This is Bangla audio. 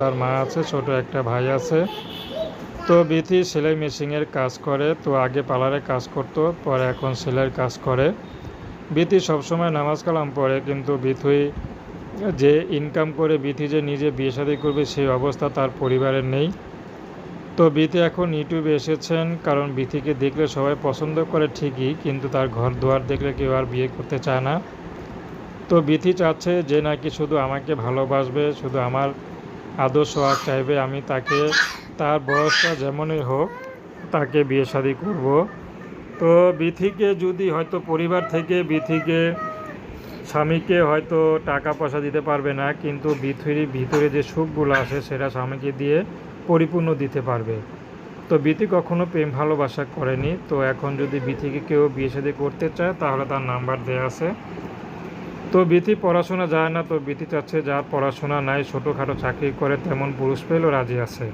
তার মা আছে, ছোট একটা ভাই আছে। তো বিথি সেলাই মেশিনের কাজ করে, তো আগে পার্লারে কাজ করতো, পরে এখন সেলাইয়ের কাজ করে। বিথি সবসময় নামাজ কালাম পড়ে, কিন্তু বিথুই যে ইনকাম করে, বিথি যে নিজে বিয়ে শাদী করবে, সেই অবস্থা তার পরিবারের নেই। তো বিথি এখন ইউটিউবে এসেছেন, কারণ বিথিকে দেখলে সবাই পছন্দ করে ঠিকই, কিন্তু তার ঘর দুয়ার দেখলে কেউ আর বিয়ে করতে চায় না। তো বিথি চাচ্ছে যে নাকি শুধু আমাকে ভালোবাসবে, শুধু আমার আদর্শ আর চাইবে আমি তাকে, তার বয়সটা যেমনই হোক, তাকে বিয়ে শাদি করব। তো বিথিকে যদি হয়তো পরিবার থেকে বিথিকে, স্বামীকে হয়তো টাকা পয়সা দিতে পারবে না, কিন্তু বিথির ভিতরে যে সুখগুলো আসে সেটা স্বামীকে দিয়ে পরিপূর্ণ দিতে পারবে। তো বিথি কখনো প্রেম ভালোবাসা করেনি। তো এখন যদি বিথিকে কেউ বিয়ে শাদি করতে চায়, তাহলে তার নাম্বার দেওয়া আছে। তো বিথি পড়াশোনা যায় না তো বিথি চাচ্ছে, যার পড়াশোনা নাই, ছোটোখাটো চাকরি করে তেমন পুরুষ পেলেও রাজি আছে।